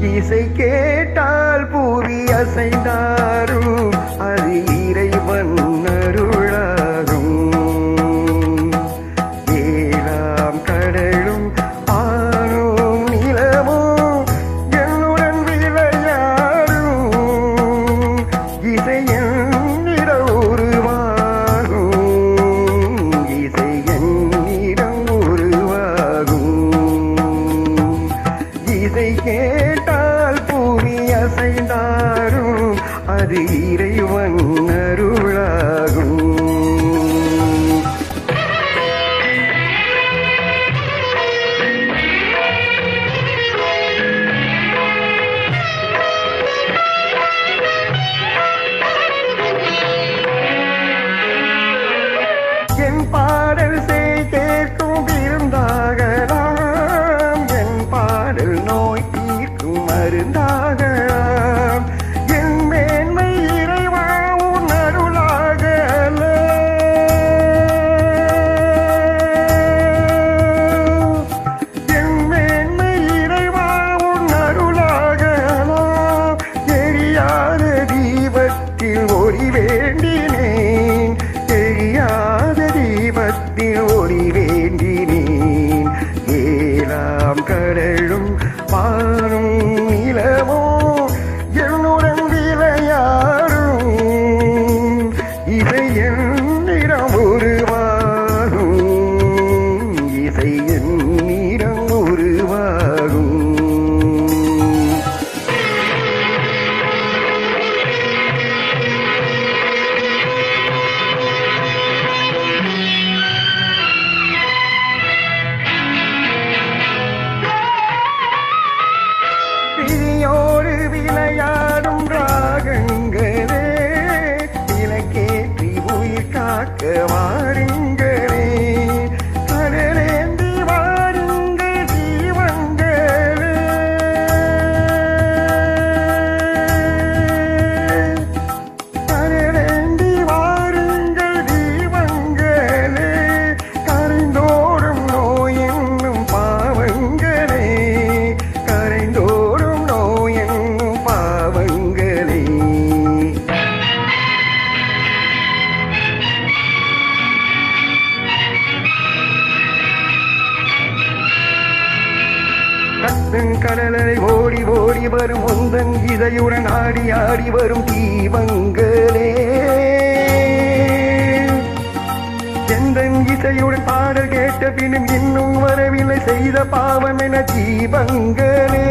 இசை கேட்டால் பூவி அசைந்தாரும் அது இறைவன் அருளாகும். ஏழாம் கடலும் ஆணும் நிலமும் என்னுடன் விளையாடும். இசையன் அசைந்தாரும் தீபத்தில் ஒளி வேண்டி காக்க கத்தன் கடலரை ஓடி ஓடி வரும் உந்தன் இதையுடன் ஆடி ஆடி வரும் தீபங்களே. எந்தன் இசையுடன் பாடல் கேட்ட பின்னும் இன்னும் வரவில்லை செய்த பாவம் என தீபங்களே.